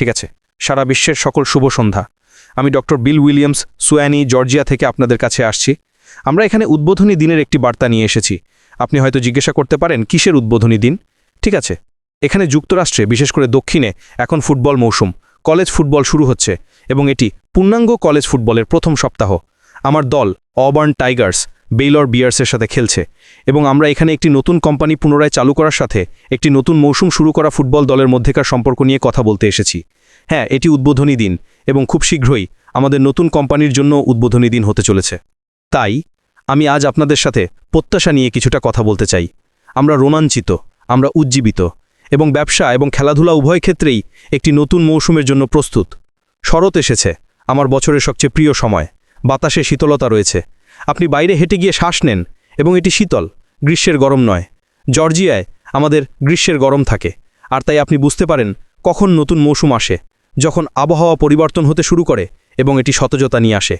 ঠিক আছে, সারা বিশ্বের সকল শুভ সন্ধ্যা। আমি doctor Bill Williams Suwanee, Georgia থেকে আপনাদের কাছে আসছি। আমরা এখানে উদ্বোধনী দিনের একটি বার্তা নিয়ে এসেছি। আপনি হয়তো জিজ্ঞাসা করতে পারেন, কিসের উদ্বোধনী দিন? ঠিক আছে, এখানে যুক্তরাষ্ট্রে, বিশেষ করে দক্ষিণে, এখন ফুটবল মৌসুম, কলেজ ফুটবল শুরু হচ্ছে এবং এটি পূর্ণাঙ্গ কলেজ ফুটবলের প্রথম সপ্তাহ। আমার দল, অবার্ন টাইগার্স বেইলর বিয়ার্সের সাথে খেলছে এবং আমরা এখানে একটি নতুন কোম্পানি পুনরায় চালু করার সাথে একটি নতুন মৌসুম শুরু করা ফুটবল দলের মধ্যেকার সম্পর্ক নিয়ে কথা বলতে এসেছি। হ্যাঁ এটি উদ্বোধনী দিন এবং খুব শীঘ্রই আমাদের নতুন কোম্পানির জন্য উদ্বোধনী দিন হতে চলেছে। তাই, আমি আজ আপনাদের সাথে প্রত্যাশা নিয়ে কিছুটা কথা বলতে চাই। আমরা রোমাঞ্চিত, আমরা উজ্জীবিত এবং ব্যবসা এবং খেলাধুলা উভয় ক্ষেত্রেই একটি নতুন মৌসুমের জন্য প্রস্তুত। শরৎ এসেছে, আমার বছরের সবচেয়ে প্রিয় সময়। বাতাসে শীতলতা রয়েছে। আপনি বাইরে হেঁটে গিয়ে শ্বাস নেন এবং এটি শীতল, গ্রীষ্মের গরম নয়। জর্জিয়ায় আমাদের গ্রীষ্মের গরম থাকে, আর তাই আপনি বুঝতে পারেন কখন নতুন মৌসুম আসে, যখন আবহাওয়া পরিবর্তন হতে শুরু করে এবং এটি সতেজতা নিয়ে আসে।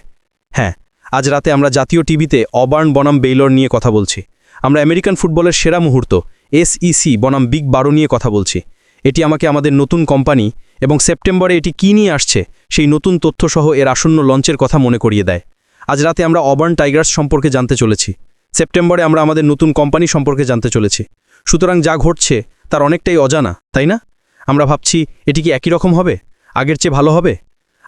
হ্যাঁ আজ রাতে আমরা জাতীয় টিভিতে অবার্ন বনাম বেইলর নিয়ে কথা বলছি। আমরা আমেরিকান ফুটবলের সেরা মুহূর্ত, এসইসি বনাম বিগ বারো নিয়ে কথা বলছি। এটি আমাকে আমাদের নতুন কোম্পানি এবং সেপ্টেম্বরে এটি কী নিয়ে আসছে, সেই নতুন তথ্যসহ এর আসন্ন লঞ্চের কথা মনে করিয়ে দেয়। আজ রাতে আমরা অবার্ন টাইগার্স সম্পর্কে জানতে চলেছি। সেপ্টেম্বরে আমরা আমাদের নতুন কোম্পানি সম্পর্কে জানতে চলেছি। সুতরাং যা ঘটছে, তার অনেকটাই অজানা, তাই না? আমরা ভাবছি, এটি কি একই রকম হবে? আগের চেয়ে ভালো হবে?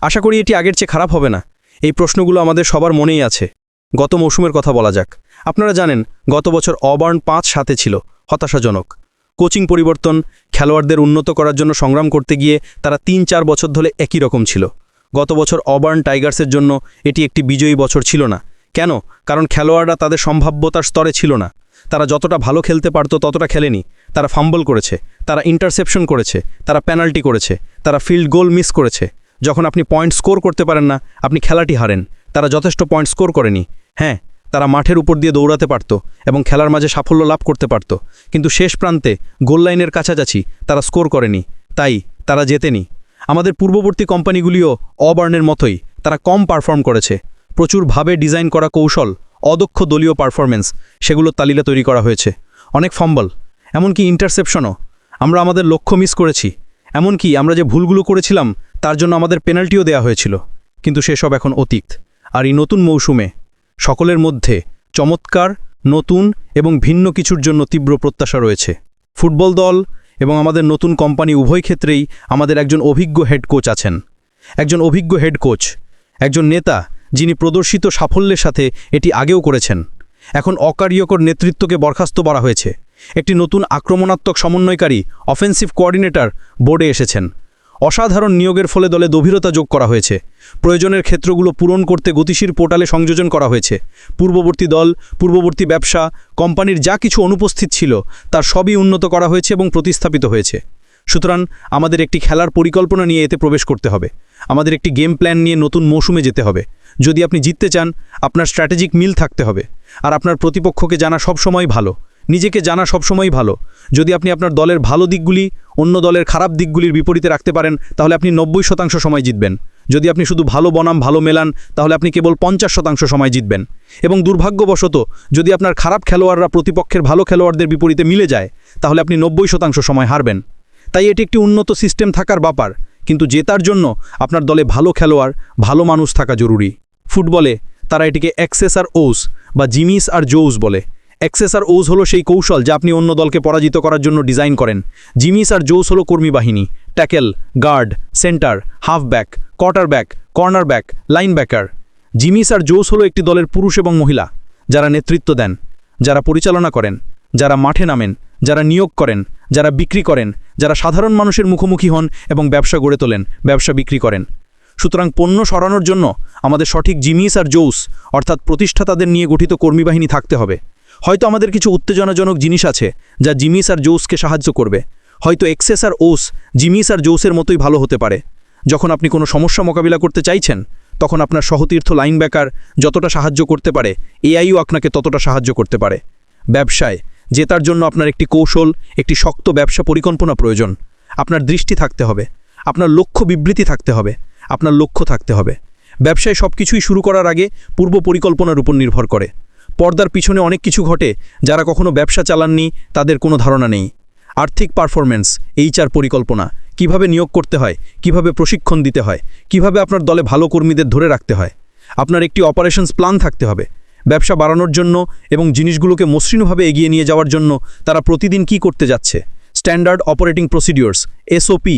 আশা করি এটি আগের চেয়ে খারাপ হবে না। এই প্রশ্নগুলো আমাদের সবার মনেই আছে। গত মৌসুমের কথা বলা যাক। আপনারা জানেন, গত বছর অবার্ন পাঁচ সাথে ছিল, হতাশাজনক। কোচিং পরিবর্তন, খেলোয়াড়দের উন্নত করার জন্য সংগ্রাম করতে গিয়ে তারা তিন চার বছর ধরে একই রকম ছিল। গত বছর অবার্ন টাইগার্সের জন্য এটি একটি বিজয়ী বছর ছিল না। কেন? কারণ খেলোয়াড়রা তাদের সম্ভাব্যতার স্তরে ছিল না। তারা যতটা ভালো খেলতে পারত ততটা খেলেনি। তারা ফাম্বল করেছে, তারা ইন্টারসেপশন করেছে, তারা পেনাল্টি করেছে, তারা ফিল্ড গোল মিস করেছে। যখন আপনি পয়েন্ট স্কোর করতে পারেন না, আপনি খেলাটি হারেন। তারা যথেষ্ট পয়েন্ট স্কোর করেনি। হ্যাঁ তারা মাঠের উপর দিয়ে দৌড়াতে পারত এবং খেলার মাঝে সাফল্য লাভ করতে পারত। কিন্তু শেষ প্রান্তে গোল লাইনের কাছাকাছি তারা স্কোর করেনি। তাই তারা জেতেনি। আমাদের পূর্ববর্তী কোম্পানিগুলিও অবার্নের মতোই তারা কম পারফর্ম করেছে। প্রচুরভাবে ডিজাইন করা কৌশল, অদক্ষ দলীয় পারফরমেন্স সেগুলোর তালিকা তৈরি করা হয়েছে। অনেক ফম্বল, এমনকি ইন্টারসেপশনও। আমরা আমাদের লক্ষ্য মিস করেছি। এমনকি আমরা যে ভুলগুলো করেছিলাম, তার জন্য আমাদের পেনাল্টিও দেয়া হয়েছিল। কিন্তু সেসব এখন অতীত। আর এই নতুন মৌসুমে সকলের মধ্যে চমৎকার, নতুন এবং ভিন্ন কিছুর জন্য তীব্র প্রত্যাশা রয়েছে। ফুটবল দল এবং আমাদের নতুন কোম্পানি উভয় ক্ষেত্রেই আমাদের একজন অভিজ্ঞ হেড কোচ আছেন। একজন অভিজ্ঞ হেড কোচ, একজন নেতা যিনি প্রদর্শিত সাফল্যের সাথে এটি আগেও করেছেন। এখন অকারিয়কর নেতৃত্বকে বরখাস্ত করা হয়েছে। একটি নতুন আক্রমণাত্মক সমন্বয়কারী অফেন্সিভ কোঅর্ডিনেটর বোর্ডে এসেছেন। অসাধারণ নিয়োগের ফলে দলে গভীরতা যোগ করা হয়েছে। প্রয়োজনের ক্ষেত্রগুলো পূরণ করতে গতিশীল পোর্টালে সংযোজন করা হয়েছে। পূর্ববর্তী দল, পূর্ববর্তী ব্যবসা, কোম্পানির যা কিছু অনুপস্থিত ছিল, তার সবই উন্নত করা হয়েছে এবং প্রতিস্থাপিত হয়েছে। সুতরাং আমাদের একটি খেলার পরিকল্পনা নিয়ে এতে প্রবেশ করতে হবে। আমাদের একটি গেম প্ল্যান নিয়ে নতুন মৌসুমে যেতে হবে। যদি আপনি জিততে চান, আপনার স্ট্র্যাটেজিক মিল থাকতে হবে। আর আপনার প্রতিপক্ষকে জানা সবসময় ভালো। নিজেকে জানা সবসময়ই ভালো। যদি আপনি আপনার দলের ভালো দিকগুলি অন্য দলের খারাপ দিকগুলির বিপরীতে রাখতে পারেন, তাহলে আপনি নব্বই শতাংশ সময় জিতবেন। যদি আপনি শুধু ভালো বনাম, ভালো মেলান, তাহলে আপনি কেবল পঞ্চাশ শতাংশ সময় জিতবেন। এবং দুর্ভাগ্যবশত, যদি আপনার খারাপ খেলোয়াড়রা প্রতিপক্ষের ভালো খেলোয়াড়দের বিপরীতে মিলে যায়, তাহলে আপনি নব্বই শতাংশ সময় হারবেন। তাই এটি একটি উন্নত সিস্টেম থাকার ব্যাপার, কিন্তু জেতার জন্য আপনার দলে ভালো খেলোয়াড়, ভালো মানুষ থাকা জরুরি। ফুটবলে তারা এটিকে অ্যাক্সেস আর ওস বা জিমিস আর জোস বলে। অ্যাক্সেস আর ওস হলো সেই কৌশল যা আপনি অন্য দলকে পরাজিত করার জন্য ডিজাইন করেন। জিমিস আর জোস হলো কর্মী বাহিনী। Tackle guard centre halfback quarterback cornerback linebacker Jimmy's আর জোস হলো একটি দলের পুরুষ এবং মহিলা, যারা নেতৃত্ব দেন, যারা পরিচালনা করেন, যারা মাঠে নামেন, যারা নিয়োগ করেন, যারা বিক্রি করেন, যারা সাধারণ মানুষের মুখোমুখি হন এবং ব্যবসা গড়ে তোলেন, ব্যবসা বিক্রি করেন। সুতরাং পণ্য সরানোর জন্য আমাদের সঠিক জিমিস আর জৌস, অর্থাৎ প্রতিষ্ঠাতাদের নিয়ে গঠিত কর্মীবাহিনী থাকতে হবে। হয়তো আমাদের কিছু উত্তেজনাজনক জিনিস আছে, যা জিমিস আর জৌসকে সাহায্য করবে। হয়তো এক্সেস আর ওস জিমিস আর জৌসের মতোই ভালো হতে পারে। যখন আপনি কোনো সমস্যা মোকাবিলা করতে চাইছেন, তখন আপনার সহতীর্থ লাইনব্যাকার যতটা সাহায্য করতে পারে, এআইও আপনাকে ততটা সাহায্য করতে পারে। ব্যবসায় জেতার জন্য আপনার একটি কৌশল, একটি শক্ত ব্যবসা পরিকল্পনা প্রয়োজন। আপনার দৃষ্টি থাকতে হবে। আপনার লক্ষ্য বিবৃতি থাকতে হবে। আপনার লক্ষ্য থাকতে হবে। ব্যবসায় সব কিছুই শুরু করার আগে পূর্ব পরিকল্পনার উপর নির্ভর করে। পর্দার পিছনে অনেক কিছু ঘটে, যারা কখনো ব্যবসা চালাননি, তাদের কোনো ধারণা নেই। আর্থিক পারফরমেন্স এইচআর পরিকল্পনা, কীভাবে নিয়োগ করতে হয়, কীভাবে প্রশিক্ষণ দিতে হয়, কীভাবে আপনার দলে ভালো কর্মীদের ধরে রাখতে হয়, আপনার একটি অপারেশনস প্ল্যান থাকতে হবে। ব্যবসা বাড়ানোর জন্য এবং জিনিসগুলোকে মসৃণভাবে এগিয়ে নিয়ে যাওয়ার জন্য তারা প্রতিদিন কি করতে যাচ্ছে? স্ট্যান্ডার্ড অপারেটিং প্রসিডিওর্স এসওপি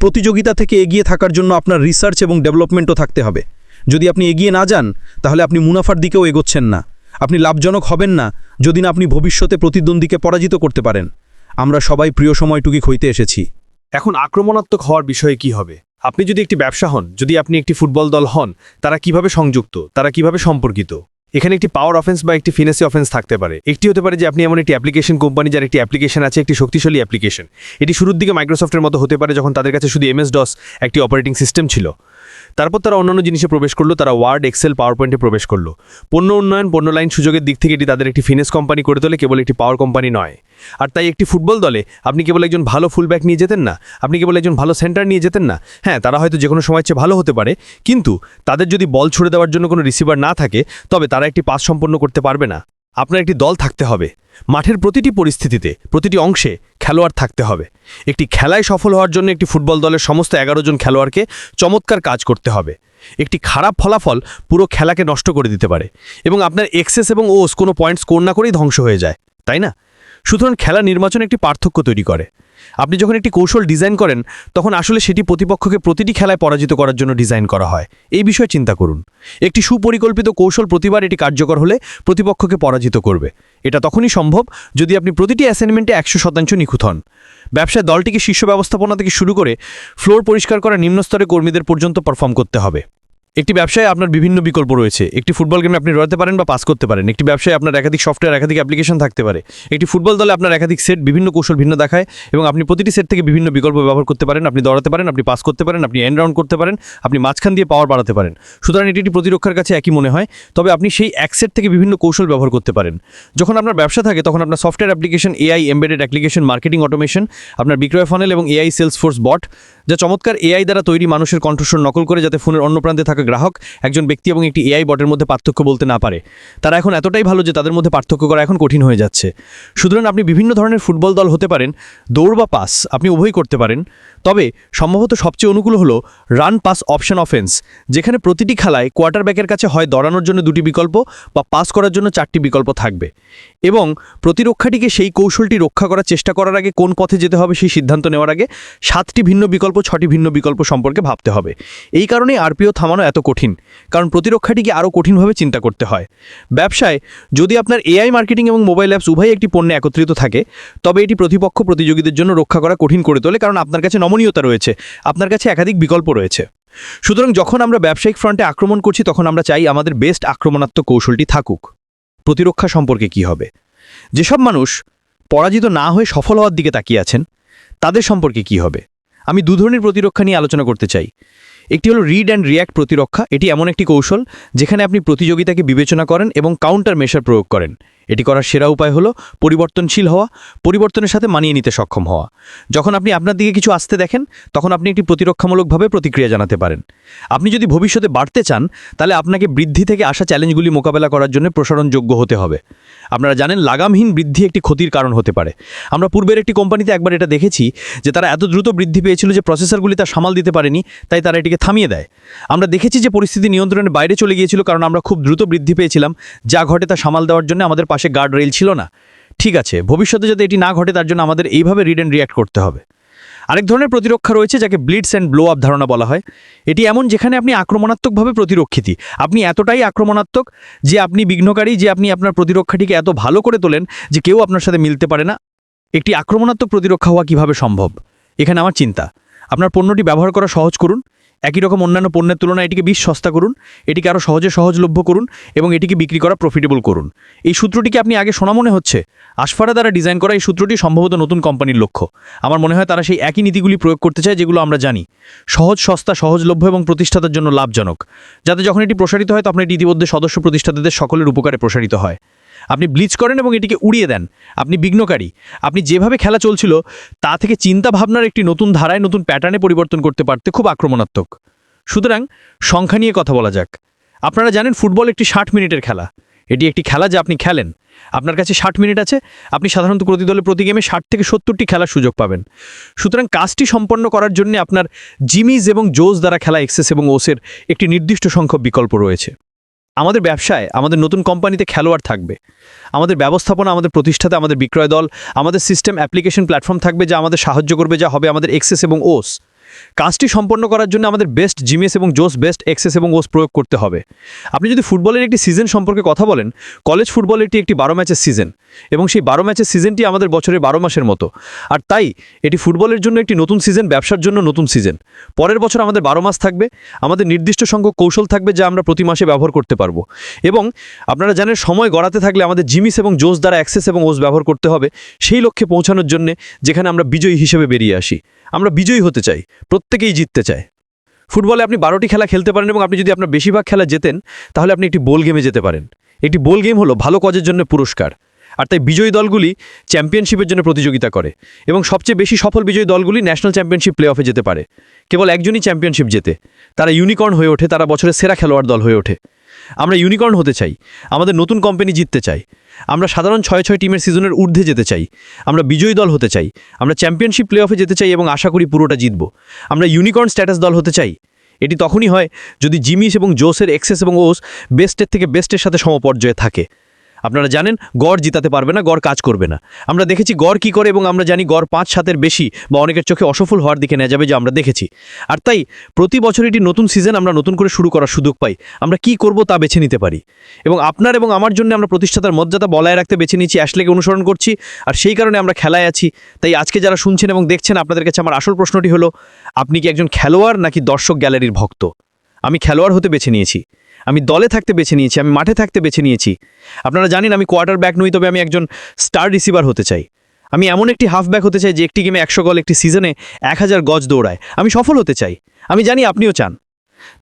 প্রতিযোগিতা থেকে এগিয়ে থাকার জন্য আপনার রিসার্চ এবং ডেভেলপমেন্টও থাকতে হবে। যদি আপনি এগিয়ে না যান, তাহলে আপনি মুনাফার দিকেও এগোচ্ছেন না। আপনি লাভজনক হবেন না, যদি না আপনি ভবিষ্যতে প্রতিদ্বন্দ্বীকে পরাজিত করতে পারেন। আমরা সবাই প্রিয় সময়টুকি হইতে এসেছি। এখন আক্রমণাত্মক হওয়ার বিষয়ে কি হবে? আপনি যদি একটি ব্যবসা হন, যদি আপনি একটি ফুটবল দল হন, তারা কীভাবে সংযুক্ত? তারা কীভাবে সম্পর্কিত? এখানে একটি পাওয়ার অফেন্স বা একটি ফিনেসি অফেন্স থাকতে পারে। একটি হতে পারে যে আপনি এমন একটি অ্যাপ্লিকেশন কোম্পানি যার একটি অ্যাপ্লিকেশন আছে, একটি শক্তিশালী অ্যাপ্লিকেশন এটি শুরুর দিকে মাইক্রোসফটের মতো হতে পারে যখন তাদের কাছে শুধু এমএস ডস একটি অপারেটিং সিস্টেম ছিল। তারপর তারা অন্যান্য জিনিসে প্রবেশ করল, তারা ওয়ার্ড এক্সেল পাওয়ার পয়েন্টে প্রবেশ করল। পণ্য উন্নয়ন, পণ্য লাইন সুযোগের দিক থেকে এটি তাদের একটি ফিনেস কোম্পানি করে তোলে, কেবল একটি পাওয়ার কোম্পানি নয়। আর তাই একটি ফুটবল দলে আপনি কেবল একজন ভালো ফুলব্যাক নিয়ে যেতেন না, আপনি কেবল একজন ভালো সেন্টার নিয়ে যেতেন না। হ্যাঁ তারা হয়তো যে কোনো সময় চেয়ে ভালো হতে পারে, কিন্তু তাদের যদি বল ছুড়ে দেওয়ার জন্য কোনো রিসিভার না থাকে, তবে তারা একটি পাস সম্পন্ন করতে পারবে না। আপনার একটি দল থাকতে হবে। মাঠের প্রতিটি পরিস্থিতিতে, প্রতিটি অংশে খেলোয়াড় থাকতে হবে। একটি খেলায় সফল হওয়ার জন্য একটি ফুটবল দলের সমস্ত এগারো জন খেলোয়াড়কে চমৎকার কাজ করতে হবে। একটি খারাপ ফলাফল পুরো খেলাকে নষ্ট করে দিতে পারে এবং আপনার এক্সেস এবং ওস কোনো পয়েন্ট স্কোর না করেই ধ্বংস হয়ে যায়, তাই না? সুতরাং খেলা নির্বাচন একটি পার্থক্য তৈরি করে। আপনি যখন একটি কৌশল ডিজাইন করেন, তখন আসলে সেটি প্রতিপক্ষকে প্রতিটি খেলায় পরাজিত করার জন্য ডিজাইন করা হয়। এই বিষয়ে চিন্তা করুন। একটি সুপরিকল্পিত কৌশল প্রতিবার এটি কার্যকর হলে প্রতিপক্ষকে পরাজিত করবে। এটা তখনই সম্ভব যদি আপনি প্রতিটি অ্যাসাইনমেন্টে একশো শতাংশ নিখুঁত হন। ব্যবসায় দলটিকে শীর্ষ ব্যবস্থাপনা থেকে শুরু করে ফ্লোর পরিষ্কার করা নিম্নস্তরে কর্মীদের পর্যন্ত পারফর্ম করতে হবে। একটি ব্যবসায় আপনার বিভিন্ন বিকল্প রয়েছে। একটি ফুটবল গেমে আপনি রয়েতে পারেন বা পাস করতে পারেন। একটি ব্যবসায় আপনার একাধিক সফটওয়্যার, একাধিক অ্যাপ্লিকেশন থাকতে পারে। একটি ফুটবল দলে আপনার একাধিক সেট বিভিন্ন কৌশল ভিন্ন দেখায় এবং আপনি প্রতিটি সেট থেকে বিভিন্ন বিকল্প ব্যবহার করতে পারেন। আপনি দৌড়াতে পারেন, আপনি পাস করতে পারেন, আপনি এন্ড রাউন্ড করতে পারেন, আপনি মাঝখান দিয়ে পাওয়ার বাড়াতে পারেন। সুতরাং এটি একটি প্রতিরক্ষার কাছে একই মনে হয়। তবে আপনি সেই এক সেট থেকে বিভিন্ন কৌশল ব্যবহার করতে পারেন। যখন আপনার ব্যবসা থাকে, তখন আপনার software application AI embedded application marketing automation আপনার বিক্রয় ফানেল এবং এআই সেলস ফোর্স বট যা চমৎকার এআই দ্বারা তৈরি মানুষের কণ্ঠস্বর নকল করে যাতে ফোনের অন্য প্রান্তে থাকা গ্রাহক, একজন ব্যক্তি এবং একটি এআই বটের মধ্যে পার্থক্য বলতে না পারে। তারা এখন এতটাই ভালো যে তাদের মধ্যে পার্থক্য করা এখন কঠিন হয়ে যাচ্ছে। সুতরাং আপনি বিভিন্ন ধরনের ফুটবল দল হতে পারেন, দৌড় বা পাস আপনি উভয়ই করতে পারেন। তবে সম্ভবত সবচেয়ে অনুকূল হলো রান পাস অপশন অফেন্স যেখানে প্রতিটি খেলায় কোয়ার্টারব্যাকের কাছে হয় দড়ানোর জন্য দুটি বিকল্প বা পাস করার জন্য চারটি বিকল্প থাকবে। এবং প্রতিরক্ষাটিকে সেই কৌশলটি রক্ষা করার চেষ্টা করার আগে কোন পথে যেতে হবে সেই সিদ্ধান্ত নেওয়ার আগে সাতটি ভিন্ন বিকল্প, ছটি ভিন্ন বিকল্প সম্পর্কে ভাবতে হবে। এই কারণে আরপিও থামানো এত কঠিন, কারণ প্রতিরক্ষাটিকে আরও কঠিনভাবে চিন্তা করতে হয়। ব্যবসায় যদি আপনার এআই মার্কেটিং এবং মোবাইল অ্যাপস উভয় একটি পণ্যে একত্রিত থাকে, তবে এটি প্রতিপক্ষ প্রতিযোগীদের জন্য রক্ষা করা কঠিন করে তোলে, কারণ আপনার কাছে নমনীয়তা রয়েছে, আপনার কাছে একাধিক বিকল্প রয়েছে। সুতরাং যখন আমরা ব্যবসায়িক ফ্রন্টে আক্রমণ করছি, তখন আমরা চাই আমাদের বেস্ট আক্রমণাত্মক কৌশলটি থাকুক। প্রতিরক্ষা সম্পর্কে কি হবে? যেসব মানুষ পরাজিত না হয়ে সফল হওয়ার দিকে তাকিয়ে আছেন, তাদের সম্পর্কে কি হবে? আমি দু ধরনের প্রতিরক্ষা নিয়ে আলোচনা করতে চাই। একটি হলো রিড অ্যান্ড রিয়্যাক্ট প্রতিরক্ষা, এটি এমন একটি কৌশল যেখানে আপনি প্রতিযোগিতাকে বিবেচনা করেন এবং কাউন্টার মেশার প্রয়োগ করেন। এটি করার সেরা উপায় হলো পরিবর্তনশীল হওয়া, পরিবর্তনের সাথে মানিয়ে নিতে সক্ষম হওয়া। যখন আপনি আপনার দিকে কিছু আসতে দেখেন, তখন আপনি একটি প্রতিরক্ষামূলকভাবে প্রতিক্রিয়া জানাতে পারেন। আপনি যদি ভবিষ্যতে বাড়তে চান, তাহলে আপনাকে বৃদ্ধি থেকে আসা চ্যালেঞ্জগুলি মোকাবেলা করার জন্য প্রসারণযোগ্য হতে হবে। আপনারা জানেন, লাগামহীন বৃদ্ধি একটি ক্ষতির কারণ হতে পারে। আমরা পূর্বের একটি কোম্পানিতে একবার এটা দেখেছি যে তারা এত দ্রুত বৃদ্ধি পেয়েছিল যে প্রসেসরগুলি তা সামাল দিতে পারেনি, তাই তারা এটিকে থামিয়ে দেয়। আমরা দেখেছি যে পরিস্থিতি নিয়ন্ত্রণের বাইরে চলে গিয়েছিল কারণ আমরা খুব দ্রুত বৃদ্ধি পেয়েছিলাম, যা ঘটে তা সামাল দেওয়ার জন্য আমাদের পাশে গার্ড রেল ছিল না। ঠিক আছে, ভবিষ্যতে যাতে এটি না ঘটে, তার জন্য আমাদের এইভাবে রিড অ্যান্ড রিয়াক্ট করতে হবে। আরেক ধরনের প্রতিরক্ষা রয়েছে, যাকে ব্লিডস অ্যান্ড ব্লো আপ ধারণা বলা হয়। এটি এমন যেখানে আপনি আক্রমণাত্মকভাবে প্রতিরক্ষিতী। আপনি এতটাই আক্রমণাত্মক যে আপনি বিঘ্নকারী, যে আপনি আপনার প্রতিরক্ষাটিকে এত ভালো করে তোলেন যে কেউ আপনার সাথে মিলতে পারে না। একটি আক্রমণাত্মক প্রতিরক্ষা হওয়া কীভাবে সম্ভব? এখানে আমার চিন্তা। আপনার পণ্যটি ব্যবহার করা সহজ করুন। একই রকম অন্যান্য পণ্যের তুলনায় এটিকে বিশ সস্তা করুন, এটিকে আরও সহজে সহজলভ্য করুন এবং এটিকে বিক্রি করা প্রফিটেবল করুন। এই সূত্রটিকে আপনি আগে শোনা মনে হচ্ছে? আশফারা দ্বারা ডিজাইন করা এই সূত্রটি সম্ভবত নতুন কোম্পানির লক্ষ্য। আমার মনে হয় তারা সেই একই নীতিগুলি প্রয়োগ করতে চায় যেগুলো আমরা জানি। সহজ, সস্তা, সহজলভ্য এবং প্রতিষ্ঠাতার জন্য লাভজনক। যাতে যখন এটি প্রসারিত হয় তখন এটি ইতিমধ্যে সদস্য প্রতিষ্ঠাতাদের সকলের উপকারে প্রসারিত হয়। আপনি ব্লিচ করেন এবং এটিকে উড়িয়ে দেন। আপনি বিঘ্নকারী। আপনি যেভাবে খেলা চলছিল, তা থেকে চিন্তা ভাবনার একটি নতুন ধারায়, নতুন প্যাটার্নে পরিবর্তন করতে পারতে খুব আক্রমণাত্মক। সুতরাং সংখ্যা নিয়ে কথা বলা যাক। আপনারা জানেন ফুটবল একটি ষাট মিনিটের খেলা। এটি একটি খেলা যা আপনি খেলেন। আপনার কাছে ষাট মিনিট আছে, আপনি সাধারণত প্রতি দলে প্রতি গেমে ষাট থেকে সত্তরটি খেলার সুযোগ পাবেন। সুতরাং কাজটি সম্পন্ন করার জন্য আপনার জিমিজ এবং জোজ দ্বারা খেলা এক্সেস এবং ওসের একটি নির্দিষ্ট সংখ্যক বিকল্প রয়েছে। আমাদের ব্যবসায় আমাদের নতুন কোম্পানিতে খেলোয়াড় থাকবে। আমাদের ব্যবস্থাপনা, আমাদের প্রতিষ্ঠাতে, আমাদের বিক্রয় দল, আমাদের সিস্টেম অ্যাপ্লিকেশন প্ল্যাটফর্ম থাকবে যা আমাদের সাহায্য করবে, যা হবে আমাদের এক্সেস এবং ওস কাজটি সম্পন্ন করার জন্য আমাদের বেস্ট জিমিএস এবং জোস বেস্ট এক্সেস এবং ওস প্রয়োগ করতে হবে। আপনি যদি ফুটবলের একটি সিজন সম্পর্কে কথা বলেন কলেজ ফুটবল এটি একটি বারো ম্যাচের সিজন এবং সেই বারো ম্যাচের সিজনটি আমাদের বছরের বারো মাসের মতো। আর তাই এটি ফুটবলের জন্য একটি নতুন সিজন ব্যবসার জন্য নতুন সিজন পরের বছর আমাদের বারো মাস থাকবে, আমাদের নির্দিষ্ট সংখ্যক কৌশল থাকবে যা আমরা প্রতি মাসে ব্যবহার করতে পারব। এবং আপনারা জানেন, সময় গড়াতে থাকলে আমাদের জিমিস এবং জোস দ্বারা অ্যাক্সেস এবং ওস ব্যবহার করতে হবে সেই লক্ষ্যে পৌঁছানোর জন্য যেখানে আমরা বিজয়ী হিসেবে বেরিয়ে আসি। আমরা বিজয়ী হতে চাই, প্রত্যেকেই জিততে চায়। ফুটবলে আপনি বারোটি খেলা খেলতে পারেন এবং আপনি যদি আপনার বেশিরভাগ খেলা জেতেন, তাহলে আপনি একটি বোল গেমে যেতে পারেন। একটি বোল গেম হলো ভালো কজের জন্য পুরস্কার। আর তাই বিজয়ী দলগুলি চ্যাম্পিয়নশিপের জন্য প্রতিযোগিতা করে। এবং সবচেয়ে বেশি সফল বিজয়ী দলগুলি ন্যাশনাল চ্যাম্পিয়নশিপ প্লে অফে যেতে পারে। কেবল একজনই চ্যাম্পিয়নশিপ জেতে। তারা ইউনিকর্ন হয়ে ওঠে, তারা বছরের সেরা খেলোয়াড় দল হয়ে ওঠে। আমরা ইউনিকর্ন হতে চাই। আমাদের নতুন কোম্পানি জিততে চাই। আমরা সাধারণ ছয় ছয় টিমের সিজনের ঊর্ধ্বে যেতে চাই। আমরা বিজয়ী দল হতে চাই। আমরা চ্যাম্পিয়নশিপ প্লে অফে যেতে চাই এবং আশা করি পুরোটা জিতব। আমরা ইউনিকর্ন স্ট্যাটাস দল হতে চাই। এটি তখনই হয় যদি জিমিস এবং জোসের এক্সেস এবং ওস বেস্টের থেকে বেস্টের সাথে সমপর্যায়ে থাকে। আপনারা জানেন, গড় জিতাতে পারবে না, গড় কাজ করবে না। আমরা দেখেছি গড় কি করে এবং আমরা জানি গড় পাঁচ সাতের বেশি বা অনেকের চোখে অসফল হওয়ার দিকে নেওয়া যাবে যা আমরা দেখেছি। আর তাই, প্রতি বছর এটি নতুন সিজন আমরা নতুন করে শুরু করার সুযোগ পাই। আমরা কি করব তা বেছে নিতে পারি। এবং আপনার এবং আমার জন্য আমরা প্রতিষ্ঠাতার মর্যাদা বলায় রাখতে বেছে নিয়েছি, অ্যাশলেকে অনুসরণ করছি। আর সেই কারণে আমরা খেলায় আছি। তাই আজকে যারা শুনছেন এবং দেখছেন, আপনাদের কাছে আমার আসল প্রশ্নটি হলো, আপনি কি একজন খেলোয়াড় নাকি দর্শক গ্যালারির ভক্ত? আমি খেলোয়াড় হতে বেছে নিয়েছি। আমি দলে থাকতে বেছে নিয়েছি, আমি মাঠে থাকতে বেছে নিয়েছি। আপনারা জানেন আমি কোয়ার্টার ব্যাক নই, তবে আমি একজন স্টার রিসিভার হতে চাই। আমি এমন একটি হাফ ব্যাক হতে চাই যে একটি গেমে একশো গল একটি সিজনে এক হাজার গজ দৌড়ায়। আমি সফল হতে চাই। আমি জানি আপনিও চান।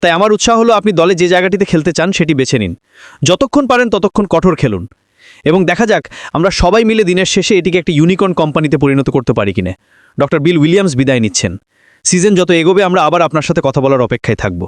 তাই আমার উৎসাহ হলো আপনি দলে যে জায়গাটিতে খেলতে চান সেটি বেছে নিন। যতক্ষণ পারেন ততক্ষণ কঠোর খেলুন। এবং দেখা যাক, আমরা সবাই মিলে দিনের শেষে এটিকে একটি ইউনিকর্ন কোম্পানিতে পরিণত করতে পারি কিনা। ডক্টর বিল উইলিয়ামস বিদায় নিচ্ছেন। সিজন যত এগোবে, আমরা আবার আপনার সাথে কথা বলার অপেক্ষায় থাকব।